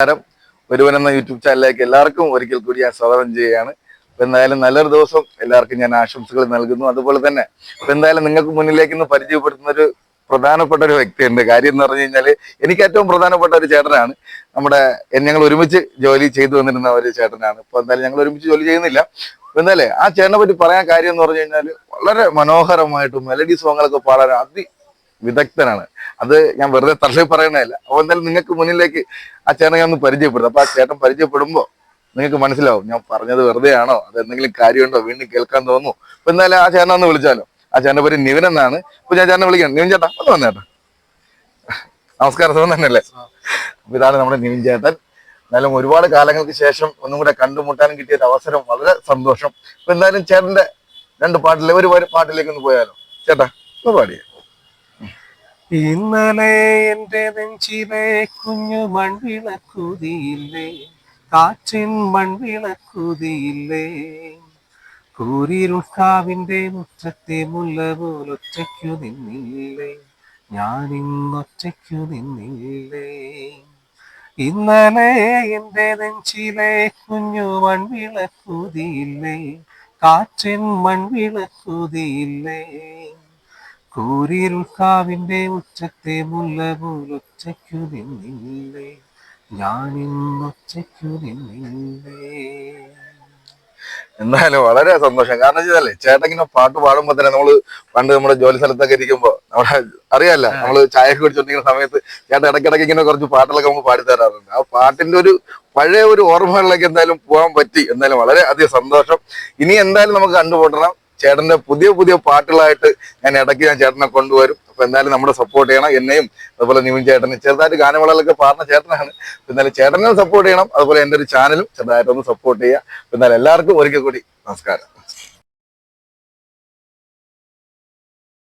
നമസ്കാരം. ഒരുവൻ എന്ന യൂട്യൂബ് ചാനലിലേക്ക് എല്ലാവർക്കും ഒരിക്കൽ കൂടി ഞാൻ സ്വാഗതം ചെയ്യുകയാണ്. എന്തായാലും നല്ലൊരു ദിവസം എല്ലാവർക്കും ഞാൻ ആശംസകൾ നൽകുന്നു. അതുപോലെ തന്നെ എന്തായാലും നിങ്ങൾക്ക് മുന്നിലേക്ക് ഇന്ന് പരിചയപ്പെടുത്തുന്ന ഒരു പ്രധാനപ്പെട്ട ഒരു വ്യക്തിയുണ്ട്. കാര്യം എന്ന് പറഞ്ഞു കഴിഞ്ഞാൽ എനിക്ക് ഏറ്റവും പ്രധാനപ്പെട്ട ഒരു ചേട്ടനാണ്. നമ്മുടെ ഞങ്ങൾ ഒരുമിച്ച് ജോലി ചെയ്തു വന്നിരുന്ന ഒരു ചേട്ടനാണ്. ഇപ്പൊ എന്തായാലും ഞങ്ങൾ ഒരുമിച്ച് ജോലി ചെയ്യുന്നില്ല. എന്നാലേ ആ ചേട്ടനെ പറ്റി പറയാൻ കാര്യം എന്ന് പറഞ്ഞു കഴിഞ്ഞാൽ വളരെ മനോഹരമായിട്ടും മെലഡി സോങ്ങുകളൊക്കെ പാടാൻ അതി വിദഗ്ധനാണ്. അത് ഞാൻ വെറുതെ തള്ളി പറയണതല്ല അപ്പൊ എന്തായാലും നിങ്ങൾക്ക് മുന്നിലേക്ക് ആ ചേട്ടനെ ഒന്ന് പരിചയപ്പെടും അപ്പൊ ആ ചേട്ടൻ പരിചയപ്പെടുമ്പോ നിങ്ങൾക്ക് മനസ്സിലാവും. ഞാൻ പറഞ്ഞത് വെറുതെ ആണോ അത് എന്തെങ്കിലും കാര്യമുണ്ടോ? വീണ്ടും കേൾക്കാൻ തോന്നുന്നു. അപ്പൊ എന്തായാലും ആ ചേട്ടനെ ഒന്ന് വിളിച്ചാലോ? ആ ചേട്ടന്റെ പേര് നിവിൻ എന്നാണ്. അപ്പൊ ഞാൻ ചേട്ടനെ വിളിക്കാം. നിവിൻ ചേട്ടാ ഒന്ന് വന്നേട്ടാ നമസ്കാരം സുഖം തന്നെയല്ലേ? അപ്പൊ ഇതാണ് നമ്മുടെ നിവിൻ ചേട്ടൻ. എന്നാലും ഒരുപാട് കാലങ്ങൾക്ക് ശേഷം ഒന്നും കൂടെ കണ്ടുമുട്ടാനും കിട്ടിയ ഒരു അവസരം വളരെ സന്തോഷം. അപ്പൊ എന്തായാലും ചേട്ടന്റെ രണ്ട് പാട്ടിലെ ഒരു പാട്ടിലേക്ക് ഒന്ന് പോയാലോ? ചേട്ടാ ഒന്ന് പാടിയേ. ഇന്നലെ എന്റെ നെഞ്ചിലെ കുഞ്ഞു മൺവിളക്കുതിയില്ലേ? കാറ്റിൻ മൺവിളക്കുതിയില്ലേ? കൂരിരുൾക്കാവിന്റെ മുറ്റത്തെ മുല്ല പോലൊറ്റയ്ക്കു നിന്നില്ലേ? ഞാനിന്നൊറ്റയ്ക്കു നിന്നില്ലേ? ഇന്നലെ എന്റെ നെഞ്ചിലെ കുഞ്ഞു മൺവിളക്കുതിയില്ലേ? കാറ്റിൻ മൺവിളക്കുതിയില്ലേ? കൂരിരുൾക്കാവിന്റെ ഉച്ചത്തെ മുല്ല പോലൊച്ചയ്ക്കു നിന്നില്ലേ? ഞാനിന്നൊച്ചയ്ക്കു നിന്നില്ലേ? എന്തായാലും വളരെ സന്തോഷം. കാരണം വെച്ചാലേ ചേട്ടൻ ഇങ്ങനെ പാട്ട് പാടുമ്പോ തന്നെ നമ്മൾ പണ്ട് നമ്മുടെ ജോലി സ്ഥലത്തൊക്കെ ഇരിക്കുമ്പോ നമ്മുടെ അറിയാല്ല നമ്മൾ ചായ കുടിച്ചോണ്ടിരിക്കുന്ന സമയത്ത് ചേട്ടൻ ഇടയ്ക്കിടയ്ക്ക് ഇങ്ങനെ കുറച്ച് പാട്ടുകളൊക്കെ നമുക്ക് പാടി തരാറുണ്ട്. ആ പാട്ടിന്റെ ഒരു പഴയ ഒരു ഓർമ്മകളിലേക്ക് എന്തായാലും പോകാൻ പറ്റി. എന്തായാലും വളരെ അധികം സന്തോഷം. ഇനി എന്തായാലും നമുക്ക് കണ്ടുപോട്ടണം ചേട്ടന്റെ പുതിയ പുതിയ പാട്ടുകളായിട്ട് ഞാൻ ഇടയ്ക്ക് ഞാൻ ചേട്ടനെ കൊണ്ടുവരും. അപ്പൊ എന്തായാലും നമ്മുടെ സപ്പോർട്ട് ചെയ്യണം. എന്നെയും അതുപോലെ നിവിൻ ചേട്ടന് ചെറുതായിട്ട് ഗാനമേളകളൊക്കെ പാടുന്ന ചേട്ടനാണ്. എന്നാലും ചേട്ടനെ സപ്പോർട്ട് ചെയ്യണം. അതുപോലെ എന്റെ ഒരു ചാനലും ചെറുതായിട്ടൊന്ന് സപ്പോർട്ട് ചെയ്യുക. എന്നാലും എല്ലാവർക്കും ഒരിക്കൽ കൂടി നമസ്കാരം.